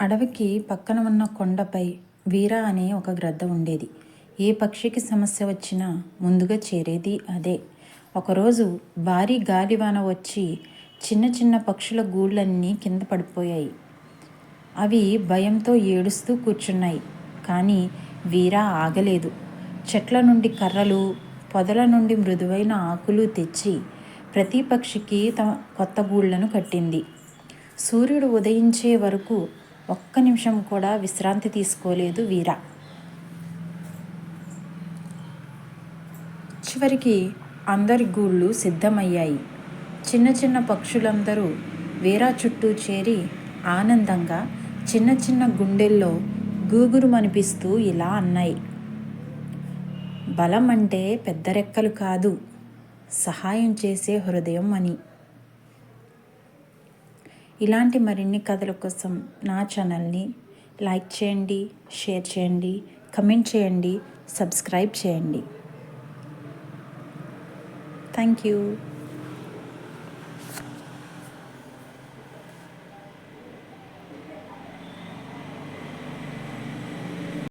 అడవికి పక్కన ఉన్న కొండపై వీర అనే ఒక గ్రద్ద ఉండేది. ఏ పక్షికి సమస్య వచ్చినా ముందుగా చేరేది అదే. ఒకరోజు భారీ గాలివాన వచ్చి చిన్న చిన్న పక్షుల గూళ్ళన్నీ కింద పడిపోయాయి. అవి భయంతో ఏడుస్తూ కూర్చున్నాయి. కానీ వీర ఆగలేదు. చెట్ల నుండి కర్రలు పొదల నుండి మృదువైన ఆకులు తెచ్చి ప్రతి పక్షికి తమ కొత్త గూళ్ళను కట్టింది. సూర్యుడు ఉదయించే వరకు ఒక్క నిమిషం కూడా విశ్రాంతి తీసుకోలేదు వీర. చివరికి అందరి గూళ్ళు సిద్ధమయ్యాయి. చిన్న చిన్న పక్షులందరూ వీరా చుట్టూ చేరి ఆనందంగా చిన్న చిన్న గుండెల్లో గూగురుమనిపిస్తూ ఇలా అన్నాయి. బలం అంటే పెద్ద రెక్కలు కాదు సహాయం చేసే హృదయం అని. ఇలాంటి మరిన్ని కథల కోసం నా ఛానల్ని లైక్ చేయండి షేర్ చేయండి కమెంట్ చేయండి సబ్స్క్రైబ్ చేయండి. Thank you.